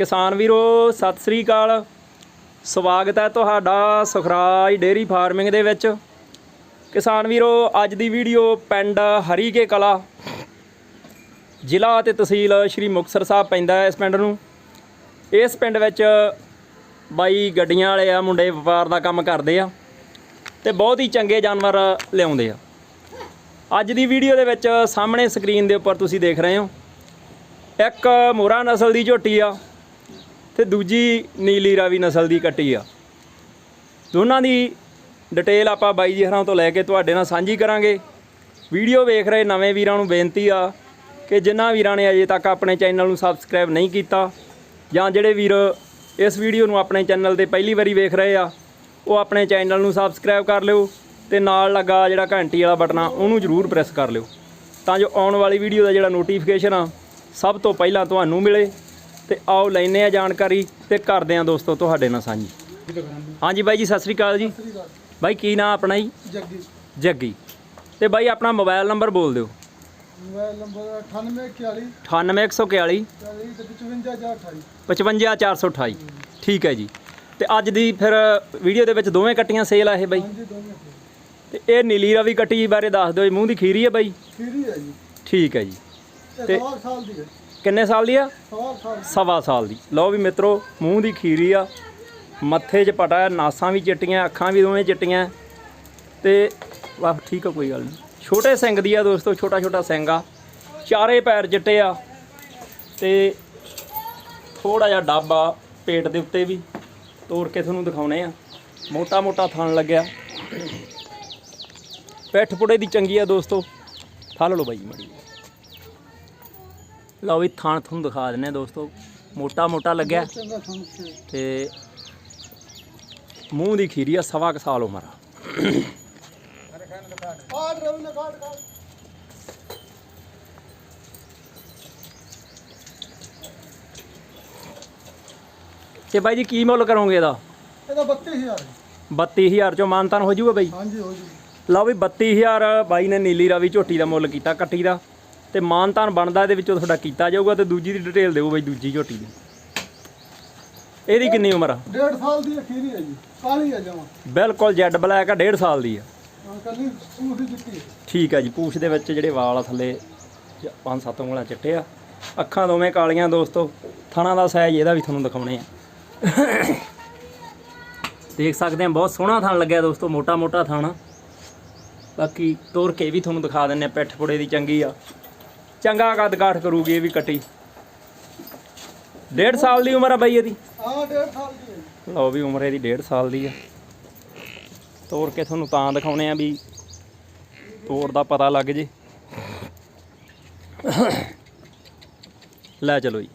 ਕਿਸਾਨ ਵੀਰੋ, ਸਤਿ ਸ੍ਰੀ ਅਕਾਲ। ਸਵਾਗਤ ਹੈ ਤੁਹਾਡਾ ਸੁਖਰਾਜ ਡੇਰੀ ਫਾਰਮਿੰਗ ਦੇ ਵਿੱਚ। ਕਿਸਾਨ ਵੀਰੋ, ਅੱਜ ਦੀ ਵੀਡੀਓ ਪਿੰਡ ਹਰੀਕੇ ਕਲਾ, ਜ਼ਿਲ੍ਹਾ ਤੇ ਤਹਿਸੀਲ ਸ਼੍ਰੀ ਮੁਕਤਸਰ ਸਾਹਿਬ ਪੈਂਦਾ ਹੈ ਇਸ ਪਿੰਡ ਨੂੰ। ਇਸ ਪਿੰਡ ਵਿੱਚ ਬਾਈ ਗੱਡੀਆਂ ਵਾਲੇ ਆ, ਮੁੰਡੇ ਵਪਾਰ ਦਾ ਕੰਮ ਕਰਦੇ ਆ ਤੇ ਬਹੁਤ ਹੀ ਚੰਗੇ ਜਾਨਵਰ ਲਿਆਉਂਦੇ ਆ। ਅੱਜ ਦੀ ਵੀਡੀਓ ਦੇ ਵਿੱਚ ਸਾਹਮਣੇ ਸਕਰੀਨ ਦੇ ਉੱਪਰ ਤੁਸੀਂ ਦੇਖ ਰਹੇ ਹੋ। ਇੱਕ ਮੋਰਾ ਨਸਲ ਦੀ ਝੋਟੀ ਆ ਤੇ ਦੂਜੀ ਨੀਲੀ ਰਾਵੀ ਨਸਲ ਦੀ ਕੱਟੀ ਆ। ਦੋਨਾਂ ਦੀ ਡਿਟੇਲ ਆਪਾਂ ਬਾਈ ਜੀ ਹਰਾਂ ਤੋਂ ਲੈ ਕੇ ਤੁਹਾਡੇ ਨਾਲ ਸਾਂਝੀ ਕਰਾਂਗੇ। ਵੀਡੀਓ ਵੇਖ ਰਹੇ ਨਵੇਂ ਵੀਰਾਂ ਨੂੰ ਬੇਨਤੀ ਆ ਕਿ ਜਿਨ੍ਹਾਂ ਵੀਰਾਂ ਨੇ ਅਜੇ ਤੱਕ ਆਪਣੇ ਚੈਨਲ ਨੂੰ ਸਬਸਕ੍ਰਾਈਬ ਨਹੀਂ ਕੀਤਾ ਜਾਂ ਜਿਹੜੇ ਵੀਰ ਇਸ ਵੀਡੀਓ ਨੂੰ ਆਪਣੇ ਚੈਨਲ ਤੇ ਪਹਿਲੀ ਵਾਰੀ ਵੇਖ ਰਹੇ ਆ, ਉਹ ਆਪਣੇ ਚੈਨਲ ਨੂੰ ਸਬਸਕ੍ਰਾਈਬ ਕਰ ਲਿਓ ਤੇ ਨਾਲ ਲੱਗਾ ਜਿਹੜਾ ਘੰਟੀ ਵਾਲਾ ਬਟਨ ਆ, ਉਹਨੂੰ ਜ਼ਰੂਰ ਪ੍ਰੈਸ ਕਰ ਲਿਓ ਤਾਂ ਜੋ ਆਉਣ ਵਾਲੀ ਵੀਡੀਓ ਦਾ ਜਿਹੜਾ ਨੋਟੀਫਿਕੇਸ਼ਨ ਆ, ਸਭ ਤੋਂ ਪਹਿਲਾਂ ਤੁਹਾਨੂੰ ਮਿਲੇ। ਤੇ ਆਓ ਲੈਨੇ ਆ ਜਾਣਕਾਰੀ ਤੇ ਕਰਦੇ ਆ ਦੋਸਤੋ ਤੁਹਾਡੇ ਨਾਲ ਸਾਂਝੀ। ਹਾਂਜੀ ਬਾਈ ਜੀ ਸਤਿ ਸ੍ਰੀ ਅਕਾਲ ਜੀ। ਬਾਈ ਕੀ ਨਾਮ ਆਪਣਾ ਜੀ? ਜੱਗੀ। ਜੱਗੀ। ਤੇ ਬਾਈ ਆਪਣਾ ਮੋਬਾਈਲ ਨੰਬਰ ਬੋਲ ਦਿਓ। ਮੋਬਾਈਲ ਨੰਬਰ 9841 98141 40 ਤੇ 55028 55428 ਠੀਕ ਹੈ ਜੀ। ਤੇ ਅੱਜ ਦੀ ਫਿਰ ਵੀਡੀਓ ਦੇ ਵਿੱਚ ਦੋਵੇਂ ਕੱਟੀਆਂ ਸੇਲ ਆ ਇਹ ਬਾਈ। ਤੇ ਇਹ ਨੀਲੀ ਰਵੀ ਕੱਟੀ ਬਾਰੇ ਦੱਸ ਦਿਓ ਮੂੰਹ ਦੀ ਖੀਰੀ ਹੈ ਬਾਈ? ਖੀਰੀ ਹੈ ਜੀ। ਠੀਕ ਹੈ ਜੀ। ਤੇ- ਸਵਾ ਕੁ ਸਾਲ ਦੀ ਹੈ। ਕਿੰਨੇ ਸਾਲ ਦੀ ਆ? ਸਵਾ ਸਾਲ ਦੀ। ਲਓ ਵੀ ਮਿੱਤਰੋ ਮੂੰਹ ਦੀ ਖੀਰੀ ਆ। ਮੱਥੇ 'ਚ ਪਟਾ ਨਾਸਾਂ ਵੀ ਚਿੱਟੀਆਂ ਅੱਖਾਂ ਵੀ ਦੋਵੇਂ ਚਿੱਟੀਆਂ। ਤੇ ਵਾਹ ਠੀਕ ਆ ਕੋਈ ਗੱਲ ਨਹੀਂ। ਛੋਟੇ ਸਿੰਘ ਦੀ ਆ ਦੋਸਤੋ ਛੋਟਾ ਛੋਟਾ ਸਿੰਘ ਆ। ਚਾਰੇ ਪੈਰ ਚਿੱਟੇ ਆ। ਤੇ ਥੋੜਾ ਜਿਹਾ ਡੱਬਾ ਪੇਟ ਦੇ ਉੱਤੇ ਵੀ। ਤੋੜ ਕੇ ਤੁਹਾਨੂੰ ਦਿਖਾਉਣੇ ਆ। ਮੋਟਾ ਮੋਟਾ ਥਣ ਲੱਗਿਆ। ਪੈਠ ਪੁੜੇ ਦੀ ਚੰਗੀ ਆ ਦੋਸਤੋ। ਠਾਲ ਲਓ ਬਾਈ ਮੜੀ ਲਓ ਵੀ ਥਣ ਤੁਹਾਨੂੰ ਦਿਖਾ ਦਿੰਨੇ ਆ ਦੋਸਤੋ। ਮੋਟਾ ਮੋਟਾ ਲੱਗਿਆ। ਤੇ ਮੂੰਹ ਦੀ ਖੀਰੀ ਆ ਸਵਾ ਕੁ ਸਾਲ ਉਮਰ ਆ। ਤੇ ਬਾਈ ਜੀ ਕੀ ਮੁੱਲ ਕਰੋਗੇ ਇਹਦਾ? ਇਹਦਾ 32000 ਹੈ 32000 ਚੋਂ ਮਾਨਤਾਨ ਹੋ ਜਾਊਗਾ ਬਾਈ? ਹਾਂਜੀ ਹੋ ਜੀ ਲਓ ਵੀ 32000 ਬਾਈ ਨੇ ਨੀਲੀ ਰਾਵੀ ਝੋਟੀ ਦਾ ਮੁੱਲ ਕੀਤਾ ਕੱਟੀ ਦਾ। ਤੇ ਮਾਨਤਾਨ ਬਣਦਾ ਇਹਦੇ ਵਿੱਚੋਂ ਤੁਹਾਡਾ ਕੀਤਾ ਜਾਊਗਾ ਤੇ ਦੂਜੀ ਦੀ ਡਿਟੇਲ ਦਿਓ ਬਾਈ ਦੂਜੀ ਝੋਟੀ ਦੀ। ਇਹਦੀ ਕਿੰਨੀ ਉਮਰ ਆ? ਡੇਢ ਸਾਲ ਦੀ ਹੈ ਖੀਰੀ ਹੈ ਜੀ ਕਾਲੀ ਹੈ ਜਮਾ। ਬਿਲਕੁਲ ਜੈਡ ਬਲੈਕ ਆ 1.5 ਸਾਲ ਦੀ ਆ। ਕੱਲੀ ਸੂਫੀ ਚਿੱਟੀ ਠੀਕ ਹੈ ਜੀ ਪੂਛ ਦੇ ਵਿੱਚ ਜਿਹੜੇ ਵਾਲ ਆ ਥੱਲੇ ਜ- ਪੰਜ ਸੱਤ ਉਂਗਲਾਂ ਚਿੱਟੇ ਆ। ਅੱਖਾਂ ਦੋਵੇਂ ਕਾਲੀਆਂ ਦੋਸਤੋ ਥਣਾ ਦਾ ਸਾਈਜ਼ ਇਹਦਾ ਵੀ ਤੁਹਾਨੂੰ ਦਿਖਾਉਣੇ ਆ। ਦੇਖ ਸਕਦੇ ਆ ਬਹੁਤ ਸੋਹਣਾ ਥਣ ਲੱਗਿਆ ਦੋਸਤੋ ਮੋਟਾ ਮੋਟਾ ਥਣ। ਬਾਕੀ ਤੋਰ ਕੇ ਵੀ ਤੁਹਾਨੂੰ ਦਿਖਾ ਦਿੰਨੇ ਆ ਪਿੱਠ ਪੁੜੇ ਦੀ ਚੰਗੀ ਆ। ਚੰਗਾ ਕੱਦ ਕਾਠ ਕਰੂਗੀ ਇਹ ਵੀ ਕੱਟੀ। ਡੇਢ ਸਾਲ ਦੀ ਉਮਰ ਆ ਬਾਈ ਇਹਦੀ? ਹਾਂ ਡੇਢ ਸਾਲ ਦੀ ਹੈ। ਲਓ ਵੀ ਉਮਰ ਇਹਦੀ ਡੇਢ ਸਾਲ ਦੀ ਆ। ਤੋੜ ਕੇ ਤੁਹਾਨੂੰ ਤਾਂ ਦਿਖਾਉਣੇ ਆ ਵੀ ਤੋੜ ਦਾ ਪਤਾ ਲੱਗ ਜੇ। ਲੈ ਚਲੋ ਜੀ।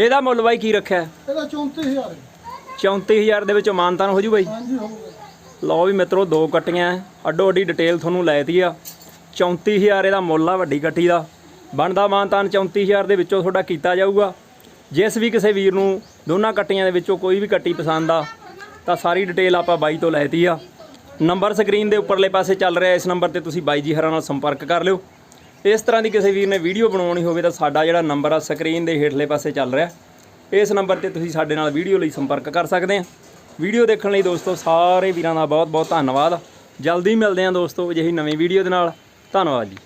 ਇਹਦਾ ਮੁੱਲ ਬਾਈ ਕੀ ਰੱਖਿਆ? ਇਹਦਾ 34000 ਹੈ। 34000 ਦੇ ਵਿੱਚੋਂ ਮਾਨਤਾਨ ਹੋ ਜੂ ਬਾਈ। ਹਾਂਜੀ ਹੋਊਗਾ ਲਓ ਵੀ ਮਿੱਤਰੋ ਦੋ ਕੱਟੀਆਂ। ਅੱਡੋ ਅੱਡੀ ਡਿਟੇਲ ਤੁਹਾਨੂੰ ਲੈਤੀ ਆ। 34000 ਇਹਦਾ ਮੁੱਲ ਆ ਵੱਡੀ ਕੱਟੀ ਦਾ। ਬਣਦਾ ਮਾਨਤਾਨ 34000 ਦੇ ਵਿੱਚੋਂ ਤੁਹਾਡਾ ਕੀਤਾ ਜਾਊਗਾ। ਜਿਸ ਵੀ ਕਿਸੇ ਵੀਰ ਨੂੰ ਦੋਨਾਂ ਕੱਟੀਆਂ ਦੇ ਵਿੱਚੋਂ ਕੋਈ ਵੀ ਕੱਟੀ ਪਸੰਦ ਆ ਤਾਂ ਸਾਰੀ ਡਿਟੇਲ ਆਪਾਂ ਬਾਈ ਤੋਂ ਲੈਤੀ ਆ। ਨੰਬਰ ਸਕਰੀਨ ਦੇ ਉੱਪਰਲੇ ਪਾਸੇ ਚੱਲ ਰਿਹਾ ਇਸ ਨੰਬਰ ਤੇ ਤੁਸੀਂ ਬਾਈ ਜੀ ਹਰਾਂ ਨਾਲ ਸੰਪਰਕ ਕਰ ਲਿਓ। ਇਸ ਤਰ੍ਹਾਂ ਦੀ ਕਿਸੇ ਵੀਰ ਨੇ ਵੀਡੀਓ ਬਣਾਉਣੀ ਹੋਵੇ ਤਾਂ ਸਾਡਾ ਜਿਹੜਾ ਨੰਬਰ ਆ ਸਕਰੀਨ ਦੇ ਹੇਠਲੇ ਪਾਸੇ ਚੱਲ ਰਿਹਾ। ਇਸ ਨੰਬਰ ਤੇ ਤੁਸੀਂ ਸਾਡੇ ਨਾਲ ਵੀਡੀਓ ਲਈ ਸੰਪਰਕ ਕਰ ਸਕਦੇ ਆ। ਵੀਡੀਓ ਦੇਖਣ ਲਈ ਦੋਸਤੋ ਸਾਰੇ ਵੀਰਾਂ ਦਾ ਬਹੁਤ ਬਹੁਤ ਧੰਨਵਾਦ। ਜਲਦੀ ਮਿਲਦੇ ਹਾਂ ਦੋਸਤੋ ਅਜਿਹੀ ਨਵੀਂ ਵੀਡੀਓ ਦੇ ਨਾਲ। ਧੰਨਵਾਦ ਜੀ।